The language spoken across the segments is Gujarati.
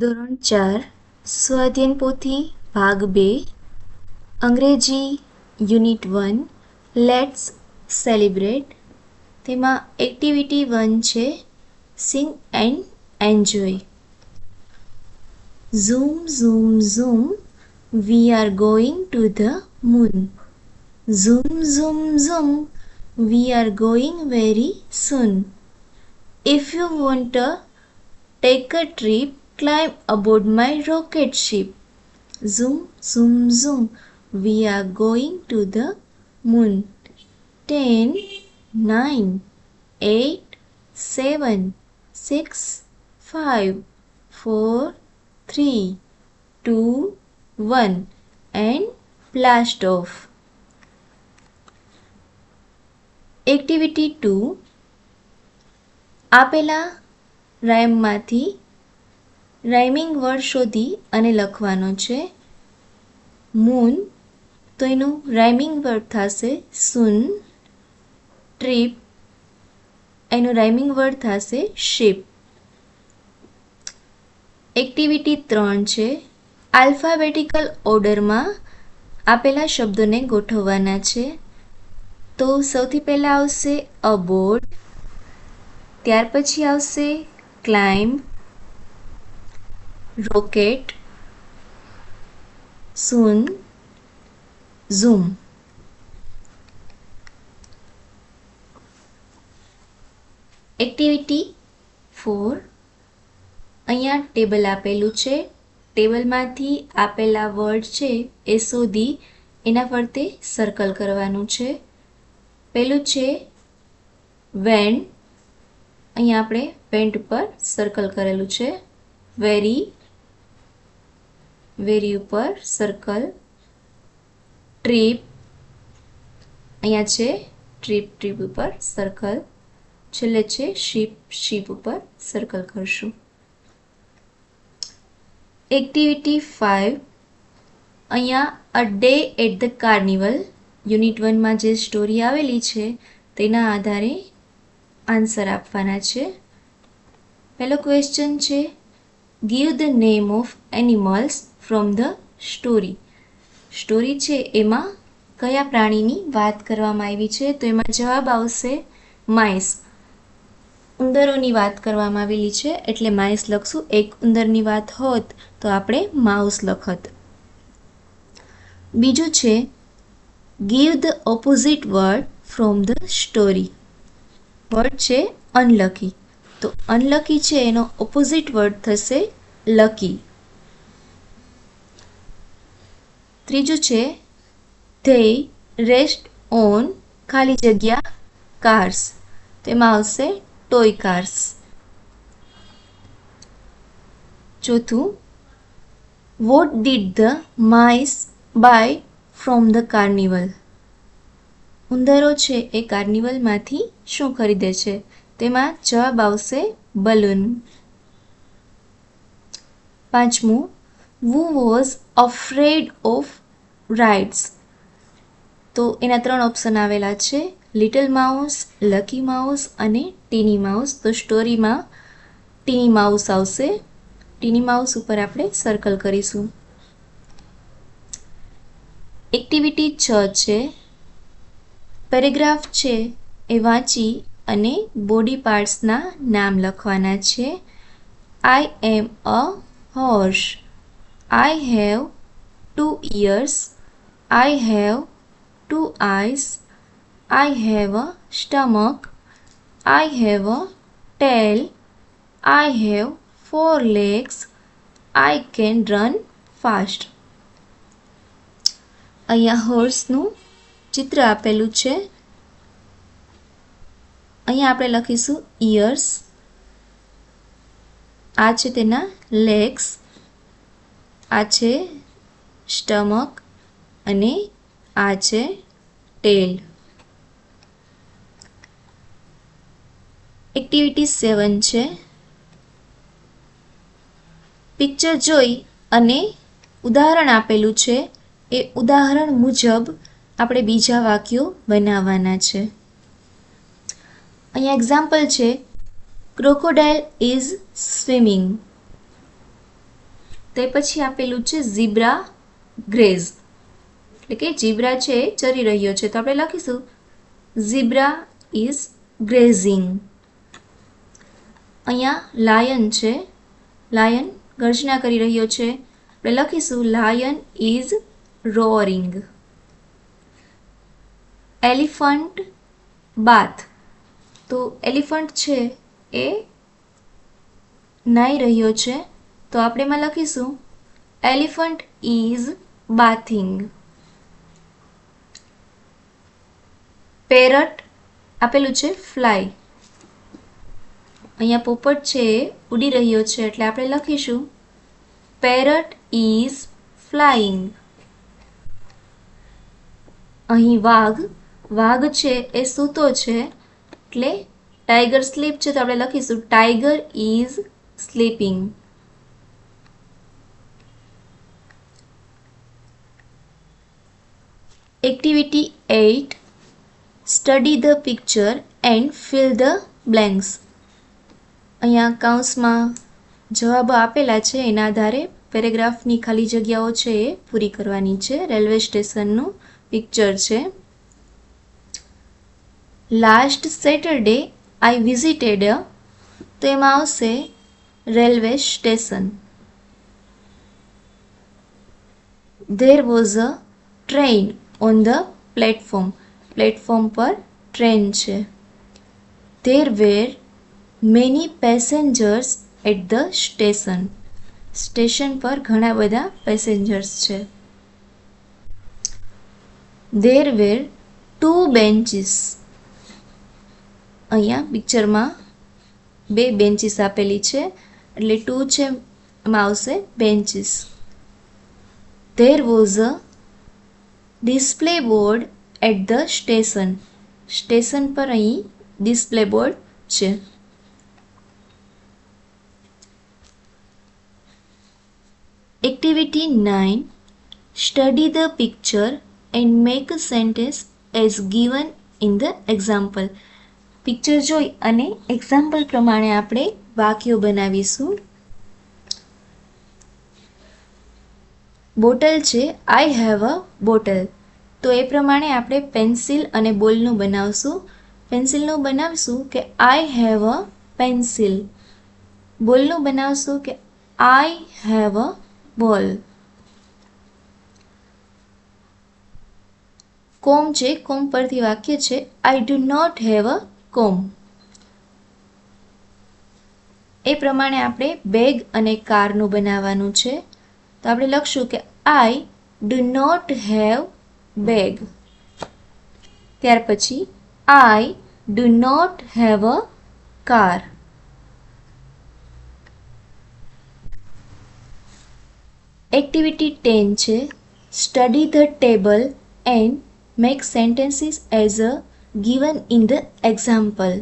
ધોરણ ચાર સ્વાધ્યન પોથી ભાગ બે અંગ્રેજી યુનિટ વન લેટ્સ સેલિબ્રેટ તેમાં એક્ટિવિટી વન છે sing and enjoy zoom zoom zoom we are going to the moon zoom zoom zoom we are going very soon if you want to take a trip, climb aboard my rocket ship. Zoom, zoom, zoom. We are going to the moon. 10, 9, 8, 7, 6, 5, 4, 3, 2, 1 and blast off. Activity 2 આપેલા રાઇમમાંથી રાઇમિંગ વર્ડ શોધી અને લખવાનો છે. મૂન, તો એનું રાઇમિંગ વર્ડ થશે સુન. ટ્રીપ, એનું રાઇમિંગ વર્ડ થશે શિપ. એક્ટિવિટી ત્રણ છે. આલ્ફાબેટિકલ ઓર્ડરમાં આપેલા શબ્દોને ગોઠવવાના છે. તો સૌથી પહેલાં આવશે અબોર્ડ, ત્યાર પછી આવશે climb rocket, soon, zoom. Activity four. અહીંયા ટેબલ આપેલું છે. ટેબલમાંથી આપેલા વર્ડ છે એ શોધી, એના ફરતે સર્કલ કરવાનું છે. પહેલું છે વેન અહીંયા આપણે પેન્ટ પર સર્કલ કરેલું છે. વેરી વેરી ઉપર સર્કલ ટ્રીપ અહીંયા છે ટ્રીપ ટ્રીપ ઉપર સર્કલ છેલ્લે છે શીપ શીપ ઉપર સર્કલ કરશું. એક્ટિવિટી ફાઇવ અહીંયા a day at the carnival unit વનમાં જે સ્ટોરી આવેલી છે, તેના આધારે આન્સર આપવાના છે. પહેલો ક્વેશ્ચન છે give the name of animals from the story story છે એમાં કયા પ્રાણીની વાત કરવામાં આવી છે? તો એમાં જવાબ આવશે માઇસ. ઉંદરોની વાત કરવામાં આવેલી છે, એટલે માઇસ લખશું. એક ઉંદરની વાત હોત તો આપણે માઉસ લખત. બીજું છે give the opposite word from the story word છે અનલકી તો અનલકી છે એનો ઓપોઝિટ વર્ડ થશે લકી ત્રીજું છે ધેય રેસ્ટ ઓન ખાલી જગ્યા કાર્સ તેમાં આવશે ટોય કાર્સ ચોથું what did the mice buy from the carnival ઉંદરો છે એ કાર્નિવલમાંથી શું ખરીદે છે? તેમાં જવાબ આવશે બલૂન પાંચમું who was afraid of rides તો એના ત્રણ ઓપ્શન આવેલા છે. લિટલ માઉસ લકી માઉસ અને ટીની માઉસ તો સ્ટોરીમાં ટીની માઉસ આવશે. ટીની માઉસ ઉપર આપણે સર્કલ કરીશું. એક્ટિવિટી છ છે. પેરેગ્રાફ છે. એ વાંચી અને બોડી પાર્ટ્સના નામ લખવાના છે. I am a horse I have two ears I have two eyes I have a stomach I have a tail I have four legs. I can run fast અહીંયા હોર્સનું ચિત્ર આપેલું છે. અહીંયા આપણે લખીશું ઇયર્સ આ છે તેના લેગ્સ આ છે સ્ટમક અને આ છે ટેલ એક્ટિવિટી સેવન છે. પિક્ચર જોઈ અને ઉદાહરણ આપેલું છે. એ ઉદાહરણ મુજબ આપણે બીજા વાક્યો બનાવવાના છે. અહીંયા એક્ઝામ્પલ છે. ક્રોકોડાઇલ ઇઝ સ્વિમિંગ તે પછી આપેલું છે ઝીબ્રા ગ્રેઝ એટલે કે જીબ્રા છે એ ચરી રહ્યો છે. તો આપણે લખીશું. ઝીબ્રા ઇઝ ગ્રેઝિંગ અહીંયા લાયન છે. લાયન ગર્જના કરી રહ્યો છે. આપણે લખીશું lion is roaring elephant bath તો એલિફન્ટ છે એ નાઈ રહ્યો છે. તો આપણે એમાં લખીશું એલિફન્ટ ઇઝ બાથિંગ પેરટ આપેલું છે ફ્લાય અહીંયા પોપટ છે, ઉડી રહ્યો છે, એટલે આપણે લખીશું. પેરટ ઇઝ ફ્લાઇંગ અહીં વાઘ વાઘ છે, એ સૂતો છે, એટલે ટાઈગર સ્લીપ છે, તો આપણે લખીશું. Tiger is sleeping activity eight study the picture and fill the blanks અહીંયા કાઉન્સમાં જવાબો આપેલા છે. એના આધારે પેરેગ્રાફની ખાલી જગ્યાઓ છે એ પૂરી કરવાની છે. રેલવે સ્ટેશનનું પિક્ચર છે. લાસ્ટ સેટરડે આઈ વિઝિટેડ તો એમાં આવશે railway station. There was a train on the platform platform પર ટ્રેન છે. There were many passengers at the station station પર ઘણા બધા પેસેન્જર્સ છે. ધેર વેર ટુ બેન્ચીસ અહીંયા પિક્ચરમાં બે બેન્ચીસ આપેલી છે. એટલે ટુ છે, એમાં આવશે benches there was a display board at the station station પર અહીં ડિસ્પ્લે બોર્ડ છે. Activity nine study the picture and make sentence as given in the example picture જોઈ અને એક્ઝામ્પલ પ્રમાણે આપણે વાક્યો બનાવીશું. બોટલ છે આઈ હેવ અ બોટલ તો એ પ્રમાણે આપણે પેન્સિલ અને બોલનું બનાવશું. પેન્સિલનું બનાવશું કે આઈ હેવ અ પેન્સિલ બોલનું બનાવશું કે આઈ હેવ અ બોલ કોમ છે, કોમ પરથી વાક્ય છે I do not have a comb એ પ્રમાણે આપણે બેગ અને કારનું બનાવવાનું છે. તો આપણે લખશું કે I do not have bag ત્યાર પછી I do not have a car activity ten છે study the table and make sentences as a given in the example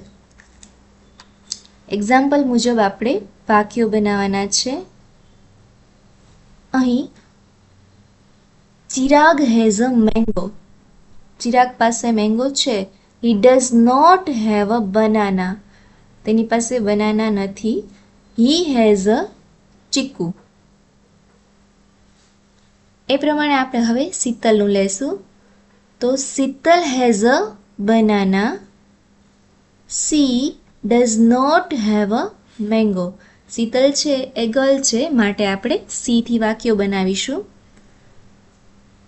example મુજબ આપણે વાક્યો બનાવવાના છે. અહીં Chirag has a mango Chirag પાસે મેંગો છે. He does not have a banana તેની પાસે બનાના નથી. હી હેઝ અ ચીકુ એ પ્રમાણે આપણે હવે શીતલનું લેશું. તો Sheetal has a banana she does not have a mango Sheetal છે, એ ગર્લ છે, માટે આપણે સીથી વાક્યો બનાવીશું.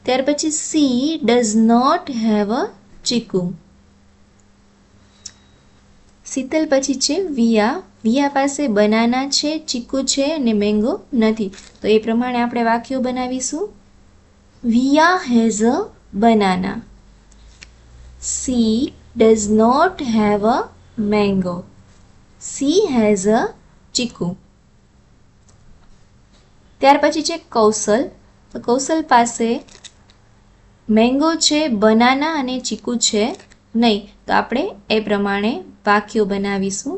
ત્યાર પછી she does not have a chikoo. Sheetal પછી છે વિયા. વિયા પાસે બનાના છે, ચીકુ છે અને મેંગો નથી. તો એ પ્રમાણે આપણે વાક્યો બનાવીશું. Viya has a banana she does not have a mango she has a chikoo. ત્યાર પછી છે કૌશલ. તો કૌશલ પાસે મેંગો છે, બનાના અને ચીકુ છે. નહીં, તો આપણે એ પ્રમાણે વાક્યો બનાવીશું.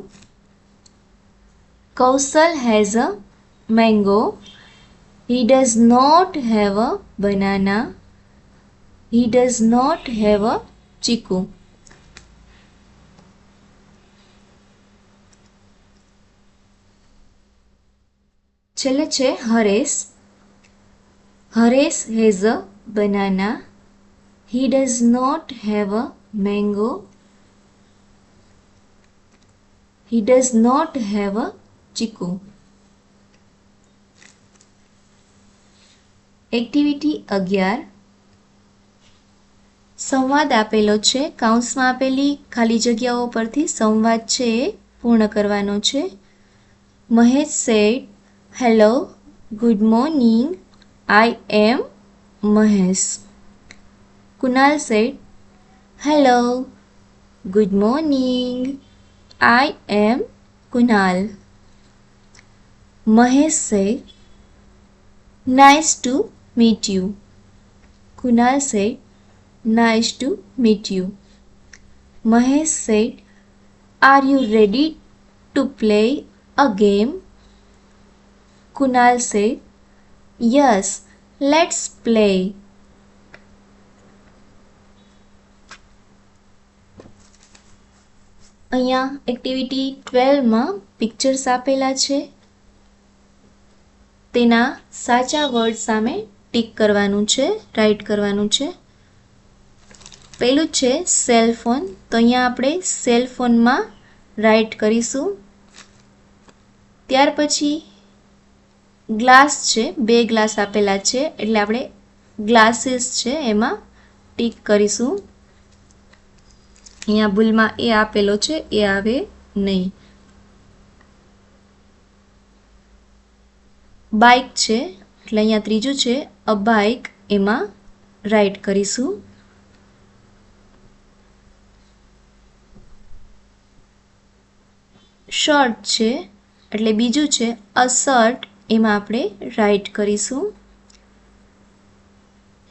Kaushal has a mango he does not have a banana he does not have a chikoo છેલ્લે છે, Haresh. Haresh has a banana he does not have a mango he does not have a chiku activity અગિયાર. સંવાદ આપેલો છે. કાઉન્સમાં આપેલી ખાલી જગ્યાઓ પરથી સંવાદ છે એ પૂર્ણ કરવાનો છે. Mahesh said hello good morning I am Mahesh. Kunal said, Hello, good morning. I am Kunal. Mahesh said, Nice to meet you. Kunal said, Nice to meet you. Mahesh said, Are you ready to play a game? Kunal said, Yes, let's play. અહીંયા એક્ટિવિટી ટ્વેલ્વમાં પિક્ચર્સ આપેલા છે. તેના સાચા વર્ડ સામે ટીક કરવાનું છે રાઇટ કરવાનું છે. પહેલું છે સેલ ફોન તો અહીંયા આપણે સેલ ફોનમાં રાઇટ કરીશું. ત્યાર પછી ગ્લાસ છે, બે ગ્લાસ આપેલા છે, એટલે આપણે ગ્લાસીસ છે એમાં ટીક કરીશું. અહીંયા ભૂલમાં એ આપેલો છે, એ આવે નહીં. બાઇક છે, એટલે અહીંયા ત્રીજું છે અ બાઇક એમાં રાઇટ કરીશું. શર્ટ છે, એટલે બીજું છે અ શર્ટ એમાં આપણે રાઇટ કરીશું.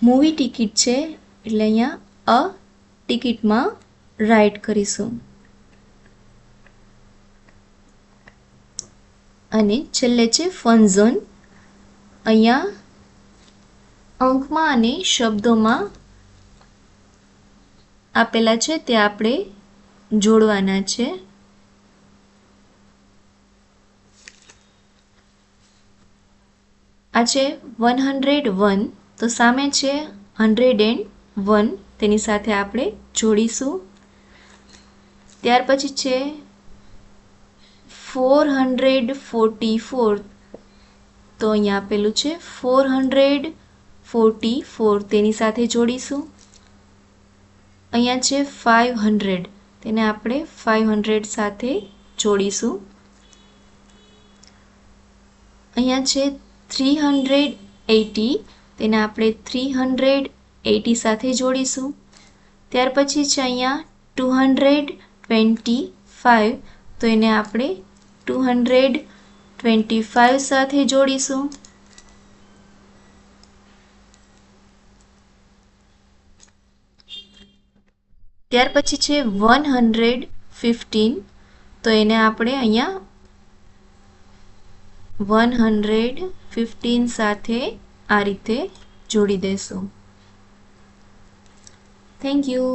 મૂવી ટિકિટ છે, એટલે અહીંયા અ ટિકિટમાં રાઇટ કરીશું. અને છેલ્લે છે ફન ઝોન અહીંયા અંકમાં અને શબ્દોમાં આપેલા છે તે આપણે જોડવાના છે. આ છે વન હંડ્રેડ વન તો સામે છે હંડ્રેડ એન્ડ વન તેની સાથે આપણે જોડીશું. ત્યાર પછી છે ફોર હંડ્રેડ ફોર્ટી ફોર તો અહીંયા આપેલું છે ફોર હંડ્રેડ ફોર્ટી ફોર તેની સાથે જોડીશું. અહીંયા છે ફાઇવ હંડ્રેડ તેને આપણે ફાઇવ હંડ્રેડ સાથે જોડીશું. અહીંયા છે થ્રી હંડ્રેડ એટી તેને આપણે થ્રી હંડ્રેડ એટી સાથે જોડીશું. ત્યાર પછી છે અહીંયા ટુ હંડ્રેડ ટ્વેન્ટી ફાઇવ તો એને આપણે ટુ હંડ્રેડ ટ્વેન્ટી ફાઇવ સાથે જોડીશું. ત્યાર પછી છે વન હંડ્રેડ ફિફ્ટીન તો એને આપણે અહીંયા વન હંડ્રેડ ફિફ્ટીન સાથે આ રીતે જોડી દેશું. Thank you